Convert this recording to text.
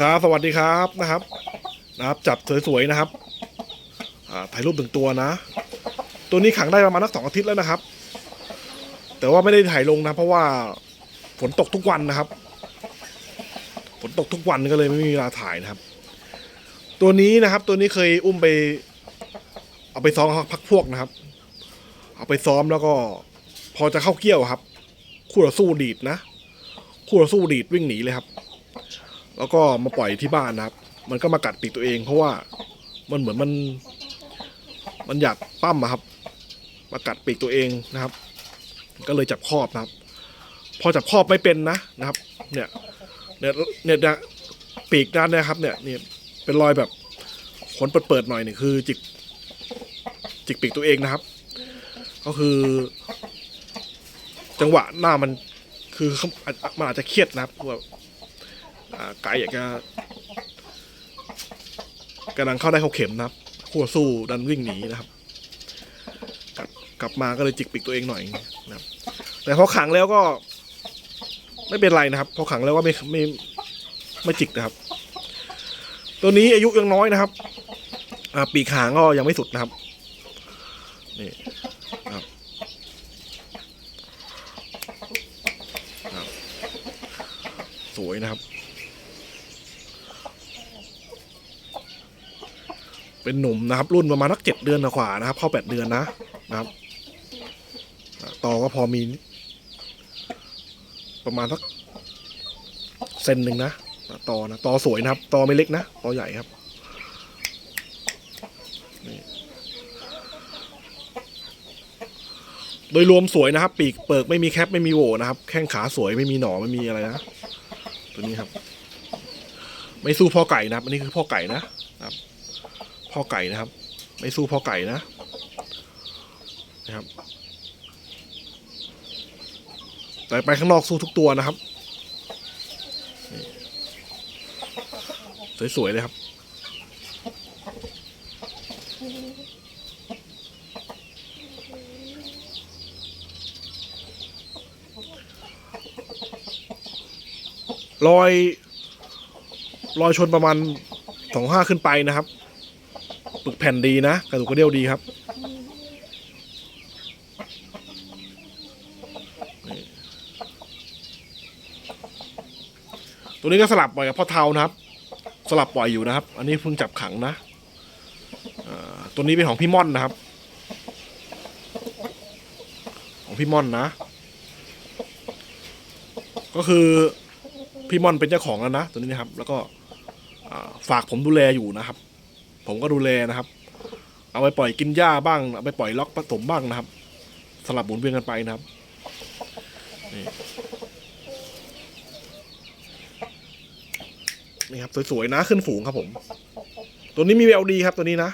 ครับสวัสดีครับนะครับ นะครับ จับสวยๆนะครับถ่ายรูปหนึ่งตัวนะ ตัวนี้ขังได้ประมาณนักสองอาทิตย์แล้วนะครับ แต่ว่าไม่ได้ถ่ายลงนะ เพราะว่าฝนตกทุกวันนะครับ ฝนตกทุกวันก็เลยไม่มีเวลาถ่ายนะครับ ตัวนี้นะครับ ตัวนี้เคยอุ้มไป เอาไปซ้อมพักพวกนะครับ เอาไปซ้อมแล้วก็พอจะเข้าเกี่ยวครับ คู่ต่อสู้ดีดนะ คู่ต่อสู้ดีดวิ่งหนีเลยครับ แล้วก็มาปล่อยที่บ้านนะครับ มันก็มากัดปีกตัวเอง เพราะว่ามันเหมือนมัน มันอยากปั้มอะครับ มากัดปีกตัวเองนะครับ ก็เลยจับครอบนะครับ พอจับครอบไม่เป็นนะนะครับ เนี่ยเนี่ยเนี่ยปีกด้านนะครับ เนี่ยเนี่ยเป็นรอยแบบขนเปิดๆหน่อยเนี่ยคือ จิกจิกปีกตัวเองนะครับ ก็คือ จังหวะหน้ามันคือมันอาจจะเครียดนะครับ ไก่อกจะกำลังเข้าได้เขาเข็มนะครับคู่ต่อสู้ดันวิ่งหนีนะครับกลับกลับมาก็เลยจิกปีกตัวเองหน่อยนะครับ แต่พอขังแล้วก็ ไม่เป็นไรนะครับพอขังแล้วก็ไม่ไม่ไม่จิกนะครับ ตัวนี้อายุยังน้อยนะครับปีกหางก็ยังไม่สุดนะครับนี่ครับสวยนะครับ เป็นหนุ่มนะครับ รุ่นประมาณนักเจ็ดเดือนกว่านะครับ เข้าแปดเดือนนะนะครับต่อก็พอมี ประมาณสักเซนหนึ่งนะต่อนะต่อสวยนะครับต่อไม่เล็กนะต่อใหญ่ครับโดยรวมสวยนะครับ ปีกเปิกไม่มีแคปไม่มีโหวนะครับ แข้งขาสวยไม่มีหนอไม่มีอะไรนะ ตัวนี้ครับ ไม่สู้พ่อไก่นะครับอันนี้คือพ่อไก่นะนะครับ พ่อไก่นะครับ ไม่สู้พ่อไก่นะนะครับ แต่ไปข้างนอกสู้ทุกตัวนะครับสวยๆเลยครับรอยรอยชนประมาณสองห้าขึ้นไปนะครับ ปึกแผ่นดีนะกระดูกกระเดี่ยวดีครับตัวนี้ก็สลับปล่อยกับพ่อเทานะครับ สลับปล่อยอยู่นะครับ อันนี้เพิ่งจับขังนะตัวนี้เป็นของพี่ม่อนนะครับ ของพี่ม่อนนะ ก็คือพี่ม่อนเป็นเจ้าของแล้วนะตัวนี้นะครับ แล้วก็ฝากผมดูแลอยู่นะครับ ผมก็ดูแลนะครับ เอาไปปล่อยกินหญ้าบ้างเอาไปปล่อยล็อกผสมบ้างนะครับสลับหมุนเวียนกันไปนะครับนี่นี่ครับสวยๆนะขึ้นฝูงครับผม ตัวนี้มีแววดีครับตัวนี้นะ